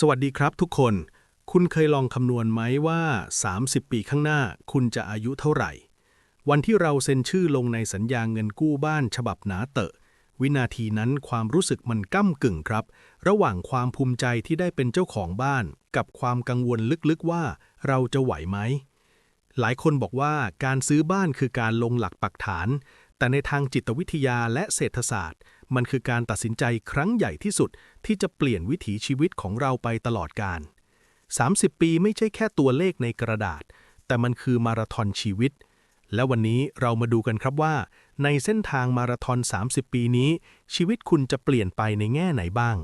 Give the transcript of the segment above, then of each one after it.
สวัสดีครับทุกคน คุณเคยลองคำนวณไหมว่า 30 ปีข้างหน้า คุณจะอายุเท่าไหร่ วันที่เราเซ็นชื่อลงในสัญญาเงินกู้บ้านฉบับหนาเตอะ วินาทีนั้นความรู้สึกมันก้ากึ่งครับ ระหว่างความภูมิใจที่ได้เป็นเจ้าของบ้าน กับความกังวลลึกๆว่า เราจะไหวไหม หลายคนบอกว่าการซื้อบ้านคือการลงหลักปักฐาน แต่ในทางจิตวิทยาและเศรษฐศาสตร์ มันคือการตัดสินใจครั้งใหญ่ที่สุดที่จะเปลี่ยนวิถีชีวิตของเราไปตลอดกาล30 ปีไม่ใช่แค่ตัวเลขในกระดาษ แต่มันคือมาราธอนชีวิต และวันนี้เรามาดูกันครับว่า ในเส้นทางมาราธอน 30 ปีนี้ ชีวิตคุณจะเปลี่ยนไปในแง่ไหนบ้าง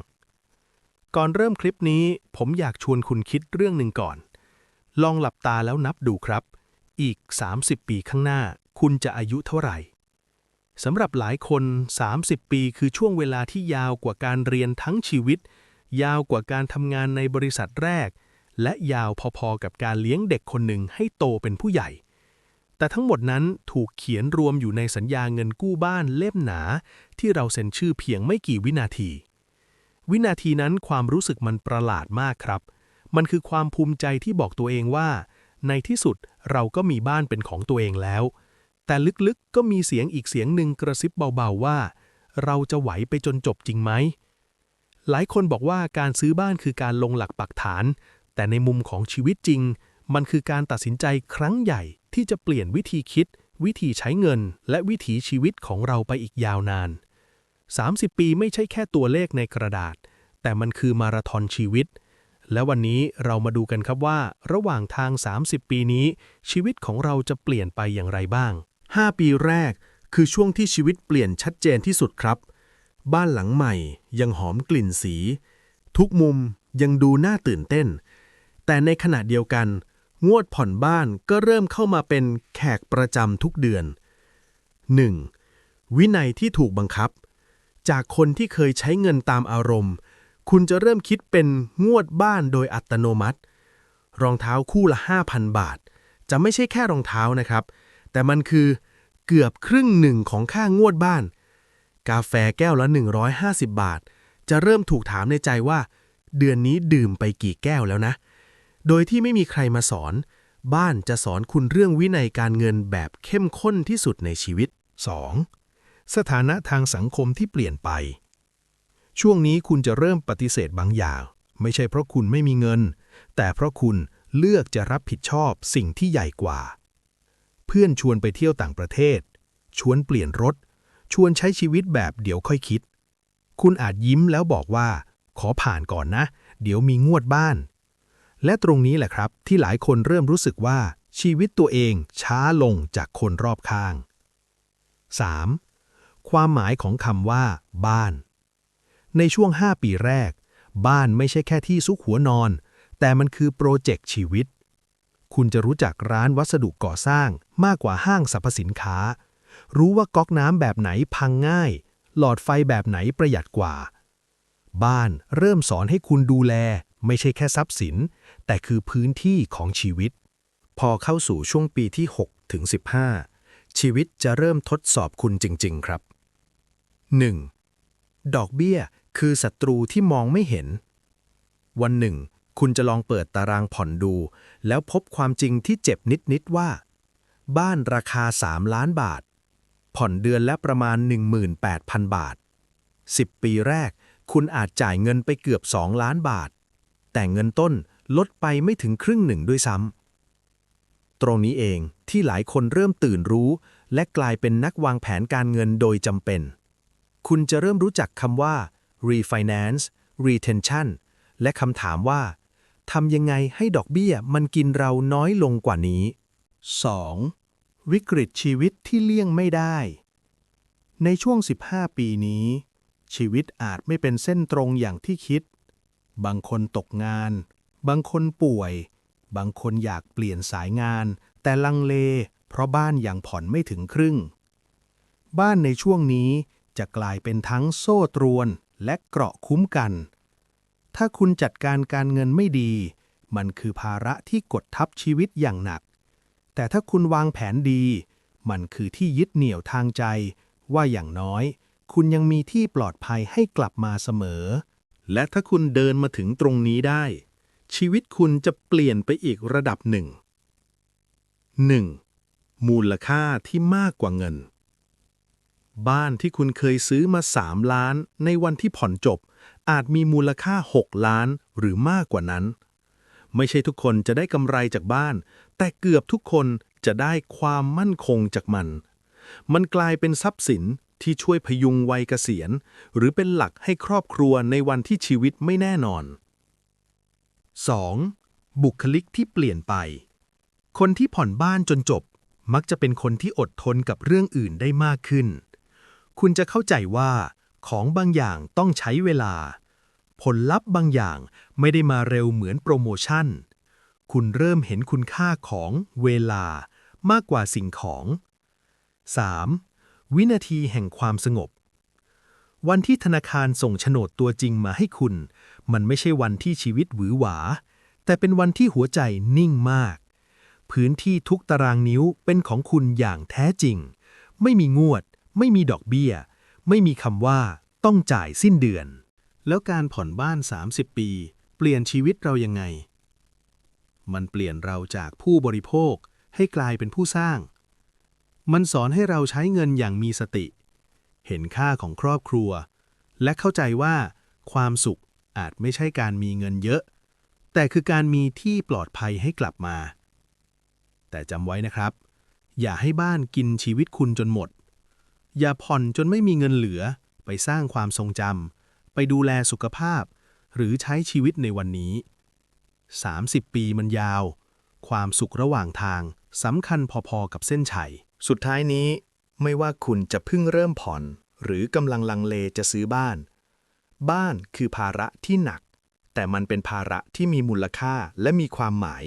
ก่อนเริ่มคลิปนี้ ผมอยากชวนคุณคิดเรื่องหนึ่งก่อน ลองหลับตาแล้วนับดูครับ อีก 30 ปีข้างหน้า คุณจะอายุเท่าไหร่ สำหรับหลายคน 30 ปีคือช่วงเวลาที่ยาวกว่าการเรียนทั้งชีวิต ยาวกว่าการทำงานในบริษัทแรก และยาวพอๆกับการเลี้ยงเด็กคนหนึ่งให้โตเป็นผู้ใหญ่ แต่ทั้งหมดนั้นถูกเขียนรวมอยู่ในสัญญาเงินกู้บ้านเล่มหนา ที่เราเซ็นชื่อเพียงไม่กี่วินาที วินาทีนั้นความรู้สึกมันประหลาดมากครับ มันคือความภูมิใจที่บอกตัวเองว่า ในที่สุดเราก็มีบ้านเป็นของตัวเองแล้ว แต่ลึกๆก็มีเสียงอีกเสียงหนึ่งกระซิบเบาๆว่า เราจะไหวไปจนจบจริงไหม หลายคนบอกว่าการซื้อบ้านคือการลงหลักปักฐาน แต่ในมุมของชีวิตจริง มันคือการตัดสินใจครั้งใหญ่ที่จะเปลี่ยนวิธีคิด วิธีใช้เงิน และวิถีชีวิตของเราไปอีกยาวนาน 30 ปีไม่ใช่แค่ตัวเลขในกระดาษ แต่มันคือมาราธอนชีวิตและวันนี้เรามาดูกันครับว่า ระหว่างทาง 30 ปีนี้ ชีวิตของเราจะเปลี่ยนไปอย่างไรบ้าง 5 ปีแรกคือช่วงที่ชีวิตเปลี่ยนชัดเจนที่สุดครับ บ้านหลังใหม่ยังหอมกลิ่นสี ทุกมุมยังดูน่าตื่นเต้น แต่ในขณะเดียวกัน งวดผ่อนบ้านก็เริ่มเข้ามาเป็นแขกประจำทุกเดือน 1. วินัยที่ถูกบังคับ จากคนที่เคยใช้เงินตามอารมณ์ คุณจะเริ่มคิดเป็นงวดบ้านโดยอัตโนมัติ รองเท้าคู่ละ 5,000 บาท จะไม่ใช่แค่รองเท้านะครับ แต่มันคือเกือบครึ่งหนึ่งของค่างวดบ้าน กาแฟแก้วละ 150 บาท จะเริ่มถูกถามในใจว่า เดือนนี้ดื่มไปกี่แก้วแล้วนะ โดยที่ไม่มีใครมาสอน บ้านจะสอนคุณเรื่องวินัยการเงินแบบเข้มข้นที่สุดในชีวิต 2. สถานะทางสังคมที่เปลี่ยนไป ช่วงนี้คุณจะเริ่มปฏิเสธบางอย่าง ไม่ใช่เพราะคุณไม่มีเงิน แต่เพราะคุณเลือกจะรับผิดชอบสิ่งที่ใหญ่กว่า พื่อนชวนไปเที่ยวต่างประเทศ ชวนเปลี่ยนรถ ชวนใช้ชีวิตแบบเดี๋ยวค่อยคิด คุณอาจยิ้มแล้วบอกว่า ขอผ่านก่อนนะ เดี๋ยวมีงวดบ้าน และตรงนี้แหละครับ ที่หลายคนเริ่มรู้สึกว่าชีวิตตัวเองช้าลงจากคนรอบข้าง 3. ความหมายของคำว่า บ้าน ในช่วง 5 ปีแรก บ้านไม่ใช่แค่ที่ซุกหัวนอน แต่มันคือโปรเจกต์ชีวิต คุณจะรู้จักร้านวัสดุก่อสร้างมากกว่าห้างสรรพสินค้า รู้ว่าก๊อกน้ำแบบไหนพังง่าย หลอดไฟแบบไหนประหยัดกว่า บ้านเริ่มสอนให้คุณดูแล ไม่ใช่แค่ทรัพย์สิน แต่คือพื้นที่ของชีวิต พอเข้าสู่ช่วงปีที่6ถึง15 ชีวิตจะเริ่มทดสอบคุณจริง ๆ ครับ 1. ดอกเบี้ยคือศัตรูที่มองไม่เห็น วันหนึ่ง คุณจะลองเปิดตารางผ่อนดู แล้วพบความจริงที่เจ็บนิด ๆ ว่า บ้านราคา 3 ล้านบาท ผ่อนเดือนละประมาณ 18,000 บาท 10 ปีแรก คุณอาจจ่ายเงินไปเกือบ 2 ล้านบาท แต่เงินต้นลดไปไม่ถึงครึ่งหนึ่งด้วยซ้ำ ตรงนี้เองที่หลายคนเริ่มตื่นรู้ และกลายเป็นนักวางแผนการเงินโดยจำเป็น คุณจะเริ่มรู้จักคำว่า refinance retention และคำถามว่า ทำยังไงให้ดอกเบี้ยมันกินเราน้อยลงกว่านี้ 2. วิกฤตชีวิตที่เลี่ยงไม่ได้ ในช่วง 15 ปีนี้ ชีวิตอาจไม่เป็นเส้นตรงอย่างที่คิด บางคนตกงาน บางคนป่วย บางคนอยากเปลี่ยนสายงาน แต่ลังเล เพราะบ้านยังผ่อนไม่ถึงครึ่ง บ้านในช่วงนี้จะกลายเป็นทั้งโซ่ตรวนและเกราะคุ้มกัน ถ้าคุณจัดการการเงินไม่ดี มันคือภาระที่กดทับชีวิตอย่างหนัก แต่ถ้าคุณวางแผนดี มันคือที่ยึดเหนี่ยวทางใจ ว่าอย่างน้อย คุณยังมีที่ปลอดภัยให้กลับมาเสมอ และถ้าคุณเดินมาถึงตรงนี้ได้ ชีวิตคุณจะเปลี่ยนไปอีกระดับหนึ่ง 1. มูลค่าที่มากกว่าเงิน บ้านที่คุณเคยซื้อมา 3 ล้านในวันที่ผ่อนจบ อาจมีมูลค่า 6 ล้านหรือมากกว่านั้น ไม่ใช่ทุกคนจะได้กำไรจากบ้าน แต่เกือบทุกคนจะได้ความมั่นคงจากมัน มันกลายเป็นทรัพย์สินที่ช่วยพยุงวัยเกษียณ หรือเป็นหลักให้ครอบครัวในวันที่ชีวิตไม่แน่นอน 2. บุคลิกที่เปลี่ยนไป คนที่ผ่อนบ้านจนจบ มักจะเป็นคนที่อดทนกับเรื่องอื่นได้มากขึ้น คุณจะเข้าใจว่า ของบางอย่างต้องใช้เวลา ผลลัพธ์บางอย่างไม่ได้มาเร็วเหมือนโปรโมชั่น คุณเริ่มเห็นคุณค่าของเวลามากกว่าสิ่งของ 3. วินาทีแห่งความสงบ วันที่ธนาคารส่งโฉนดตัวจริงมาให้คุณ มันไม่ใช่วันที่ชีวิตหวือหวา แต่เป็นวันที่หัวใจนิ่งมาก พื้นที่ทุกตารางนิ้วเป็นของคุณอย่างแท้จริง ไม่มีงวด ไม่มีดอกเบี้ย ไม่มีคำว่า ต้องจ่ายสิ้นเดือน แล้วการผ่อนบ้าน 30 ปี เปลี่ยนชีวิตเรายังไง มันเปลี่ยนเราจากผู้บริโภคให้กลายเป็นผู้สร้าง มันสอนให้เราใช้เงินอย่างมีสติ เห็นค่าของครอบครัว และเข้าใจว่า ความสุขอาจไม่ใช่การมีเงินเยอะ แต่คือการมีที่ปลอดภัยให้กลับมา แต่จำไว้นะครับ อย่าให้บ้านกินชีวิตคุณจนหมด อย่าผ่อนจนไม่มีเงินเหลือ ไปสร้างความทรงจำ ไปดูแลสุขภาพ หรือใช้ชีวิตในวันนี้ 30 ปีมันยาว ความสุขระหว่างทางสำคัญพอๆกับเส้นชัย สุดท้ายนี้ ไม่ว่าคุณจะเพิ่งเริ่มผ่อน หรือกำลังลังเลจะซื้อบ้าน บ้านคือภาระที่หนัก แต่มันเป็นภาระที่มีมูลค่าและมีความหมาย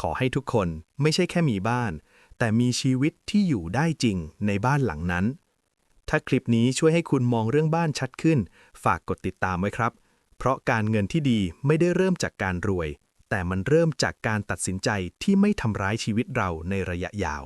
ขอให้ทุกคนไม่ใช่แค่มีบ้าน แต่มีชีวิตที่อยู่ได้จริงในบ้านหลังนั้น ถ้าคลิปนี้ช่วยให้คุณมองเรื่องบ้านชัดขึ้น ฝากกดติดตามไว้ครับ เพราะการเงินที่ดีไม่ได้เริ่มจากการรวย แต่มันเริ่มจากการตัดสินใจที่ไม่ทำร้ายชีวิตเราในระยะยาว